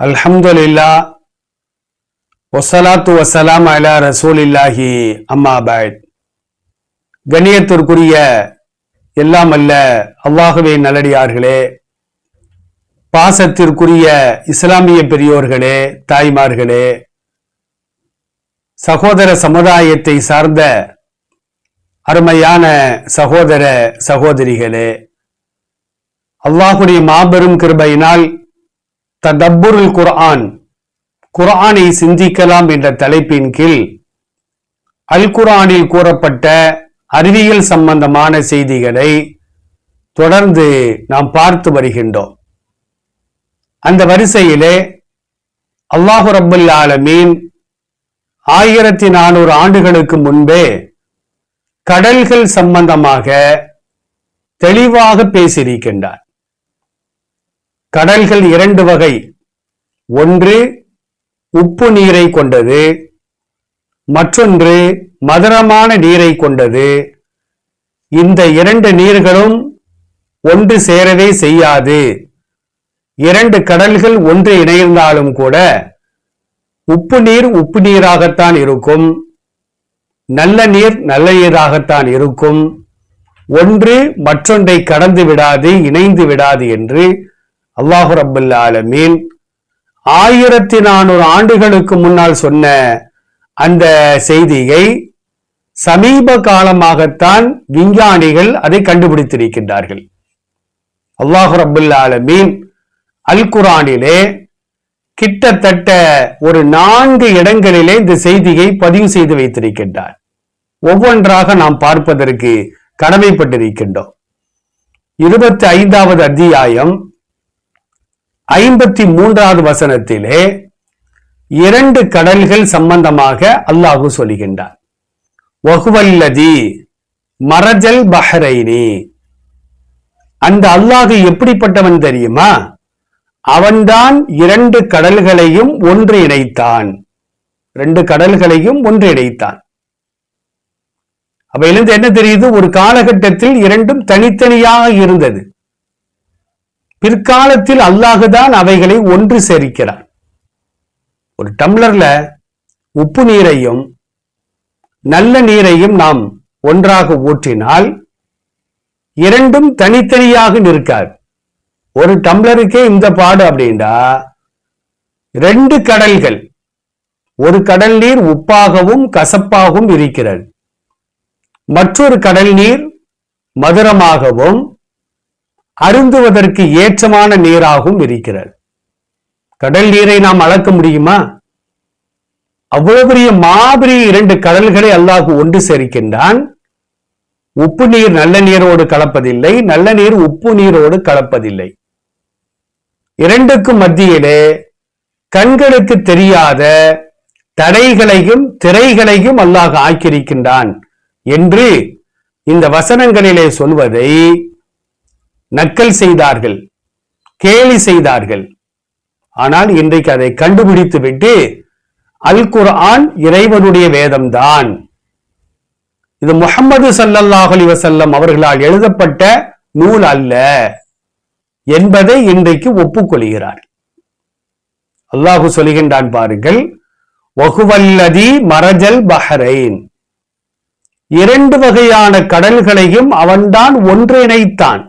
அல்ஹம்துலில்லா ஒசலாத்து வசலாம் அலா ரசூலில்லாஹி அம்மா பாத். கண்ணியத்திற்குரிய எல்லாம் அல்ல அல்லாஹுவே நல்லடியார்களே பாசத்திற்குரிய இஸ்லாமிய பெரியோர்களே தாய்மார்களே சகோதர சமுதாயத்தை சார்ந்த அருமையான சகோதர சகோதரிகளே அல்லாஹுடைய மாபெரும் கிருபையினால் ததப்புருல் குர்ஆன். குர்ஆனை சிந்திக்கலாம் என்ற தலைப்பின் கீழ் அல் குர்ஆனில் கூறப்பட்ட அறிவியல் சம்பந்தமான செய்திகளை தொடர்ந்து நாம் பார்த்து வருகின்றோம். அந்த வரிசையிலே அல்லாஹு ரபுல் ஆலமீன் ஆயிரத்தி நானூறு ஆண்டுகளுக்கு முன்பே கடல்கள் சம்பந்தமாக தெளிவாக பேசியிருக்கின்றார். கடல்கள் இரண்டு வகை. ஒன்று உப்பு நீரை கொண்டது மற்றொன்று மதுரமான நீரை கொண்டது. இந்த இரண்டு நீர்களும் ஒன்று சேரவே செய்யாது. இரண்டு கடல்கள் ஒன்று இணைந்தாலும் கூட உப்பு நீர் உப்பு நீராகத்தான் இருக்கும். நல்ல நீர் நல்ல நீராகத்தான் இருக்கும். ஒன்று மற்றொன்றை கடந்து விடாது இணைந்து விடாது என்று அல்லாஹு ரபுல்ல ஆலமீன். ஆயிரத்தி நானூறு ஆண்டுகளுக்கு முன்னால் சொன்ன அந்த செய்தியை சமீப காலமாகத்தான் விஞ்ஞானிகள் அதை கண்டுபிடித்திருக்கின்றார்கள். அல்லாஹு ரபுல்ல ஆலமீன் அல் குரானிலே கிட்டத்தட்ட ஒரு நான்கு இடங்களிலே இந்த செய்தியை பதிவு செய்து வைத்திருக்கின்றார். ஒவ்வொன்றாக நாம் பார்ப்பதற்கு கடமைப்பட்டிருக்கின்றோம். இருபத்தி ஐந்தாவது அத்தியாயம் ஐம்பத்தி மூன்றாவது வசனத்திலே இரண்டு கடல்கள் சம்பந்தமாக அல்லாஹு சொல்கின்றார் வகுவல்லதி மரஜல் பஹரைனி. அந்த அல்லாஹு எப்படிப்பட்டவன் தெரியுமா? அவன்தான் இரண்டு கடல்களையும் ஒன்று இணைத்தான். ரெண்டு கடல்களையும் ஒன்று இணைத்தான். அவையிலிருந்து என்ன தெரியுது? ஒரு காலகட்டத்தில் இரண்டும் தனித்தனியாக இருந்தது. பிற்காலத்தில் அல்லாஹுதான் அவைகளை ஒன்று சேர்க்கிறார். ஒரு டம்ளர்ல உப்பு நீரையும் நல்ல நீரையும் நாம் ஒன்றாக ஊற்றினால் இரண்டும் தனித்தனியாக நிற்காது. ஒரு டம்ளருக்கே இந்த பாடு அப்படின்னா ரெண்டு கடல்கள் ஒரு கடல் நீர் உப்பாகவும் கசப்பாகவும் இருக்கிறது. மற்றொரு கடல் நீர் மதுரமாகவும் அருந்துவதற்கு ஏற்றமான நீராகவும் இருக்கிறது. கடல் நீரை நாம் அளக்க முடியுமா? அவ்வளவு பெரிய மாபெரிய இரண்டு கடல்களை அல்லாஹ் ஒன்று சேர்க்கின்றான். உப்பு நீர் நல்ல நீரோடு கலப்பதில்லை நல்ல நீர் உப்பு நீரோடு கலப்பதில்லை. இரண்டுக்கும் மத்தியிலே கண்களுக்கு தெரியாத தடைகளையும் திரைகளையும் அல்லாஹ் ஆக்கியிருக்கின்றான் என்று இந்த வசனங்களிலே சொல்வதை நக்கல் செய்தார்கள் கேலி செய்தார்கள். ஆனால் இன்றைக்கு அதை கண்டுபிடித்து விட்டு அல் குர்ஆன் இறைவனுடைய வேதம்தான். இது முகமது சல்லல்லாஹ் அலி வசல்லம் அவர்களால் எழுதப்பட்ட நூல் அல்ல என்பதை இன்றைக்கு ஒப்புக்கொள்கிறார். அல்லாஹு சொல்கின்றான் பாருங்கள் வகுவல்லதி மரஜல் பஹரைன். இரண்டு வகையான கடல்களையும் அவன்தான் ஒன்றிணைத்தான்.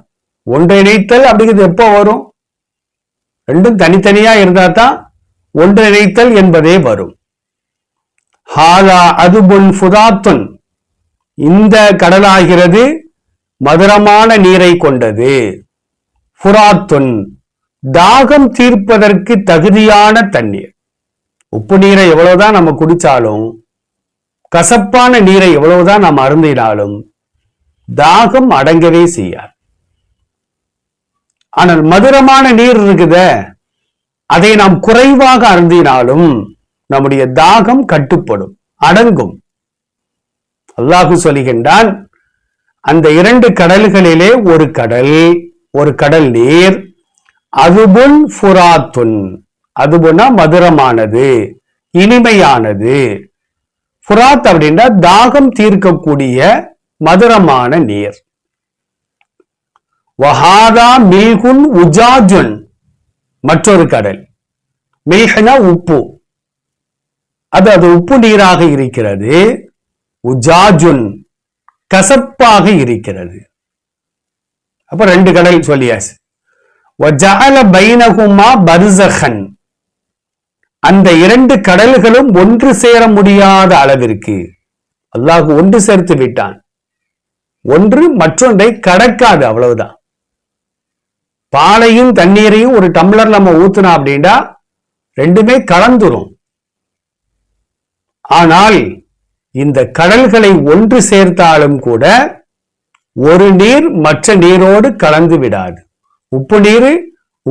ஒன்றிணைத்தல் அப்படிங்கிறது எப்போ வரும்? ரெண்டும் தனித்தனியா இருந்தா தான் ஒன்றிணைத்தல் என்பதே வரும். ஹாலா அதுபுன் ஃபுதாத்துன். இந்த கடலாகிறது மதுரமான நீரை கொண்டது. ஃபுராத்துன். தாகம் தீர்ப்பதற்கு தகுதியான தண்ணீர். உப்பு நீரை எவ்வளவுதான் நம்ம குடிச்சாலும் கசப்பான நீரை எவ்வளவுதான் நாம் அருந்தினாலும் தாகம் அடங்கவே செய்யாது. ஆனால் மதுரமான நீர் இருக்குதே அதை நாம் குறைவாக அருந்தினாலும் நம்முடைய தாகம் கட்டுப்படும் அடங்கும். அல்லாஹு சொல்லுகின்றான் அந்த இரண்டு கடல்களிலே ஒரு கடல் ஒரு கடல் நீர் அதுபுன் ஃபுராத்துன் அதுபுன்னா மதுரமானது இனிமையானது. ஃபுராத் அப்படின்னா தாகம் தீர்க்கக்கூடிய மதுரமான நீர். வஹாதா மில்குன் உஜாஜுன். மற்றொரு கடல். மில்ஹனா உப்பு. அது அது உப்பு நீராக இருக்கிறது. உஜாஜுன் கசப்பாக இருக்கிறது. அப்ப ரெண்டு கடல் சொல்லியாச்சு. வஜஅல பைனகுமா பர்சஹன். அந்த இரண்டு கடல்களும் ஒன்று சேர முடியாத அளவிற்கு. அல்லாஹ் ஒன்று சேர்த்து விட்டான். ஒன்று மற்றொன்றை கடக்காது அவ்வளவுதான். பாலையும் தண்ணீரையும் ஒரு டம்ளர் நம்ம ஊத்துனா அப்படின்னா ரெண்டுமே கலந்துரும். ஆனால் இந்த கடல்களை ஒன்று சேர்த்தாலும் கூட ஒரு நீர் மற்ற நீரோடு கலந்து விடாது. உப்பு நீர்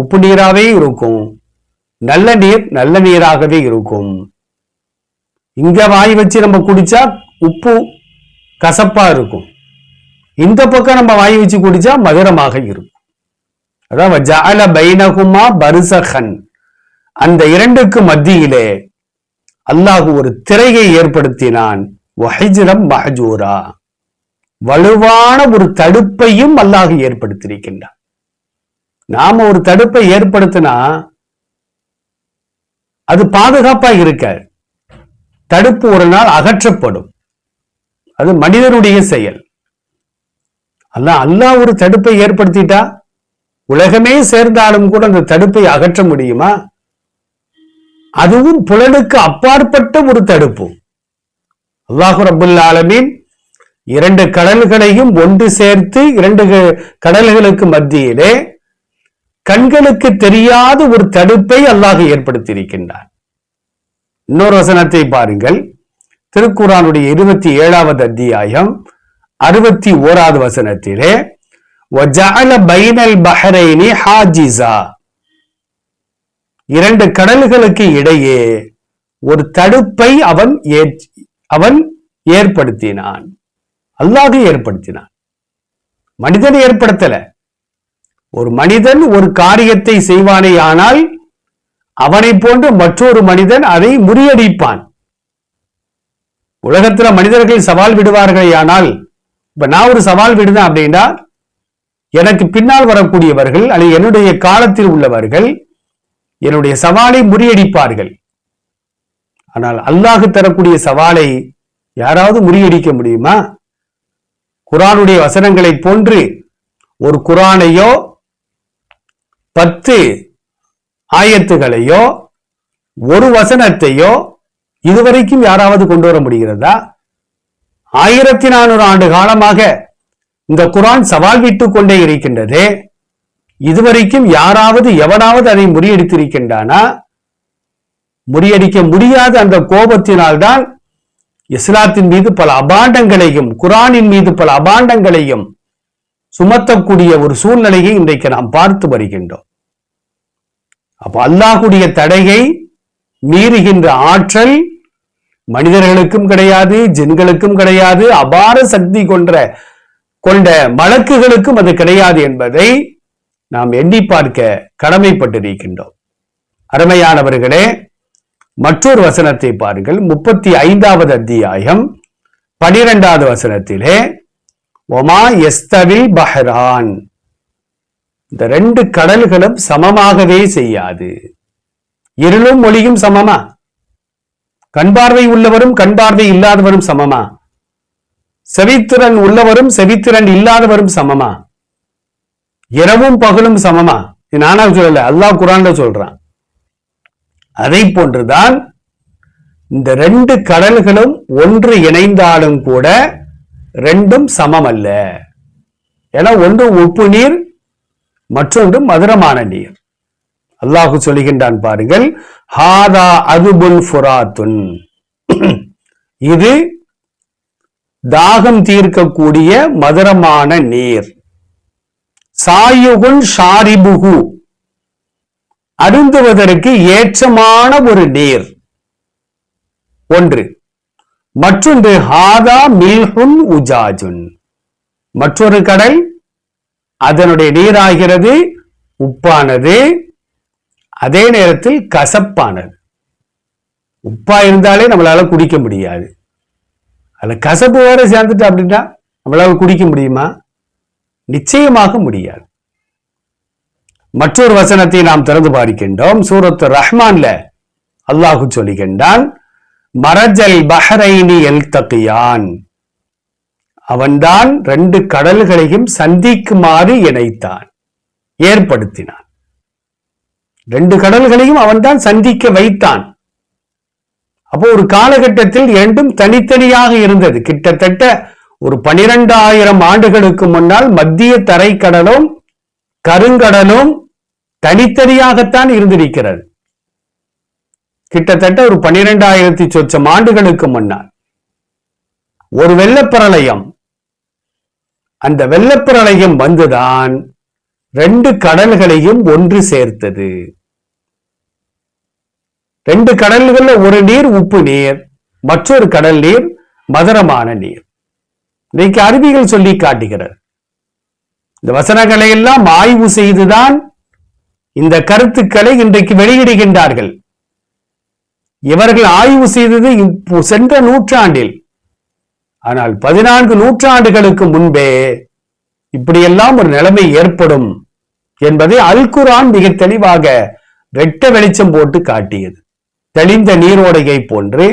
உப்பு நீராகவே இருக்கும். நல்ல நீர் நல்ல நீராகவே இருக்கும். இங்க வாய் வச்சு நம்ம குடிச்சா உப்பு கசப்பா இருக்கும். இந்த பக்கம் நம்ம வாய் வச்சு குடிச்சா மதுரமாக இருக்கும். அதான் பைனகுமா பருசகன். அந்த இரண்டுக்கு மத்தியிலே அல்லாஹ் ஒரு திரையை ஏற்படுத்தினான். வஹிஜ்ரம் மஹஜூரா. வலுவான ஒரு தடுப்பையும் அல்லாஹ் ஏற்படுத்தியிருக்கின்றான். நாம ஒரு தடுப்பை ஏற்படுத்தினா அது பாதுகாப்பா இருக்க தடுப்பு ஒரு நாள் அகற்றப்படும். அது மனிதனுடைய செயல். அல்ல அல்லாஹ் ஒரு தடுப்பை ஏற்படுத்திட்டா? உலகமே சேர்ந்தாலும் கூட அந்த தடுப்பை அகற்ற முடியுமா? அதுவும் புலனுக்கு அப்பாற்பட்ட ஒரு தடுப்பு. அல்லாஹு ரபுல் ஆலமீன் இரண்டு கடல்களையும் ஒன்று சேர்த்து இரண்டு க- கடல்களுக்கு மத்தியிலே கண்களுக்கு தெரியாத ஒரு தடுப்பை அல்லாஹ் ஏற்படுத்தியிருக்கின்றார் இன்னொரு வசனத்தை பாருங்கள். திருக்குறானுடைய இருபத்தி ஏழாவது அத்தியாயம் அறுபத்தி ஓராவது வசனத்திலே வஜால பைனல் பஹரைனி ஹாஜிசா இரண்டு கடல்களுக்கு இடையே ஒரு தடுப்பை அவன் அவன் ஏற்படுத்தினான். அல்லாஹ் ஏற்படுத்தினான். மனிதன் ஏற்படுத்தல. ஒரு மனிதன் ஒரு காரியத்தை செய்வானே ஆனால் அவனை போன்ற மற்றொரு மனிதன் அதை முறியடிப்பான். உலகத்துல மனிதர்கள் சவால் விடுவார்கள் ஆனால் இப்ப நான் ஒரு சவால் விடுதேன் அப்படின்னா எனக்கு பின்னால் வரக்கூடியவர்கள் அல்லது என்னுடைய காலத்தில் உள்ளவர்கள் என்னுடைய சவாலை முறியடிப்பார்கள். ஆனால் அல்லாஹ் தரக்கூடிய சவாலை யாராவது முறியடிக்க முடியுமா? குரானுடைய வசனங்களை போன்று ஒரு குரானையோ பத்து ஆயத்துகளையோ ஒரு வசனத்தையோ இதுவரைக்கும் யாராவது கொண்டு வர முடிகிறதா? ஆயிரத்தி நானூறு ஆண்டு காலமாக இந்த குரான் சவால் விட்டுக் கொண்டே இருக்கின்றது. இதுவரைக்கும் யாராவது எவனாவது அதை முறியடித்திருக்கின்றானா? முறியடிக்க முடியாத அந்த கோபத்தினால்தான் இஸ்லாத்தின் மீது பல அபாண்டங்களையும் குரானின் மீது பல அபாண்டங்களையும் சுமத்தக்கூடிய ஒரு சூழ்நிலையை இன்றைக்கு நாம் பார்த்து வருகின்றோம். அப்ப அல்லாஹுடைய தடையை மீறுகின்ற ஆற்றல் மனிதர்களுக்கும் கிடையாது ஜின்களுக்கும் கிடையாது அபார சக்தி கொன்ற கொண்ட வழக்குகளுக்கும் அது கிடையாது என்பதை நாம் எண்ணி பார்க்க கடமைப்பட்டிருக்கின்றோம். அருமையானவர்களே மற்றொரு வசனத்தை பாருங்கள். முப்பத்தி ஐந்தாவது அத்தியாயம் பனிரெண்டாவது வசனத்திலே ஒமா எஸ்தவில் பஹ்ரான். இந்த ரெண்டு கடல்களும் சமமாகவே செய்யாது. இருளும் மொழியும் சமமா? கண்பார்வை உள்ளவரும் கண் பார்வை இல்லாதவரும் சமமா? செவித்திறன் உள்ளவரும் செவித்திறன் இல்லாதவரும் சமமா? இரவும் பகலும் சமமா? இது நானா சொல்லல அல்லாஹ் குரான்ல சொல்றான். அதை போன்றுதான் இந்த ரெண்டு கடல்களும் ஒன்று இணைந்தாலும் கூட ரெண்டும் சமம் அல்ல ஏன்னா ஒன்று உப்பு நீர் மற்றொன்று மதுரமான நீர். அல்லாஹு சொல்லுகின்றான் பாருங்கள் ஹாதா அதுபுல் ஃபுராத்துன். இது தாகம் தீர்க்கக்கூடிய மதுரமான நீர். சாயுகுன் ஷாரிபுகு அருந்துவதற்கு ஏற்றமான ஒரு நீர். ஒன்று. மற்றொன்று ஹாதா மில்ஹுன் உஜாஜுன். மற்றொரு கடல் அதனுடைய நீராகிறது உப்பானது. அதே நேரத்தில் கசப்பானது. உப்பா இருந்தாலே நம்மளால குடிக்க முடியாது. அதில் கசப்பு வேற சேர்ந்துட்டு அப்படின்னா நம்மளால குடிக்க முடியுமா? நிச்சயமாக முடியாது. மற்றொரு வசனத்தை நாம் திறந்து பாடிக்கின்றோம். சூரத்து ரஹ்மான்ல அல்லாஹு சொல்லுகின்றான் மரஜல் பஹரைனி எல் எல்தகியான் அவன்தான் ரெண்டு கடல்களையும் சந்திக்குமாறு இணைத்தான் ஏற்படுத்தினான். ரெண்டு கடல்களையும் அவன்தான் சந்திக்க வைத்தான். அப்போ ஒரு காலகட்டத்தில் இரண்டும் தனித்தனியாக இருந்தது. கிட்டத்தட்ட ஒரு பனிரெண்டாயிரம் ஆண்டுகளுக்கு முன்னால் மத்திய தரைக்கடலும் கருங்கடலும் தனித்தனியாகத்தான் இருந்திருக்கிறது. கிட்டத்தட்ட ஒரு பனிரெண்டாயிரத்தி சொச்சம் ஆண்டுகளுக்கு முன்னால். ஒரு வெள்ளப்பிரளயம். அந்த வெள்ளப்பிரளயம் வந்துதான் ரெண்டு கடல்களையும் ஒன்று சேர்த்தது. ரெண்டு கடல்கள்ல ஒரு நீர் உப்பு நீர். மற்றொரு கடல் நீர் மதுரமான நீர். இன்னைக்கு அறிவிகள் சொல்லி காட்டுகிறது. இந்த வசனங்களை எல்லாம் ஆய்வு செய்துதான் இந்த கருத்துக்களை இன்றைக்கு வெளியிடுகின்றார்கள். இவர்கள் ஆய்வு செய்தது இப்போ சென்ற நூற்றாண்டில். ஆனால் பதினான்கு நூற்றாண்டுகளுக்கு முன்பே இப்படியெல்லாம் ஒரு நிலைமை ஏற்படும் என்பதை அல் குரான் மிக தெளிவாக வெட்ட வெளிச்சம் போட்டு காட்டியது. தெளிந்த நீரோடையை போன்று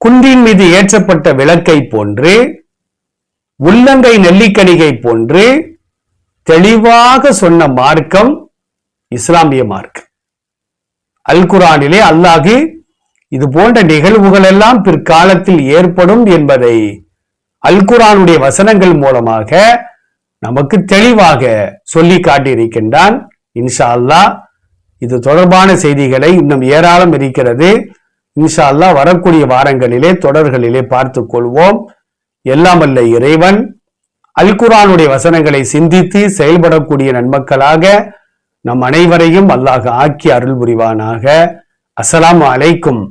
குன்றின் மீது ஏற்றப்பட்ட விளக்கை போன்று உள்ளங்கை நெல்லிக்கணிகை போன்று தெளிவாக சொன்ன மார்க்கம் இஸ்லாமிய மார்க்கம். அல் குரானிலே அல்லாஹு இது போன்ற நிகழ்வுகள் எல்லாம் பிற்காலத்தில் ஏற்படும் என்பதை அல் குரானுடைய வசனங்கள் மூலமாக நமக்கு தெளிவாக சொல்லி காட்டியிருக்கின்றான் இன்ஷா அல்லாஹ். இது தொடர்பான செய்திகளை இன்னும் ஏராளம் இருக்கிறது இன்ஷா அல்லாஹ் வரக்கூடிய வாரங்களிலே தொடர்களிலே பார்த்துக் கொள்வோம் எல்லாம் அல்ல இறைவன் அல் குரானுடைய வசனங்களை சிந்தித்து செயல்படக்கூடிய நன்மக்களாக நம் அனைவரையும் அல்லாஹ் ஆக்கி அருள் புரிவானாக அஸ்ஸலாமு அலைக்கும்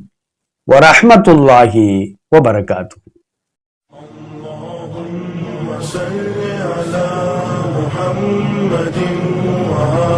வரஹ்மத்துல்லாஹி வபரகாத்து صل على محمد وآل محمد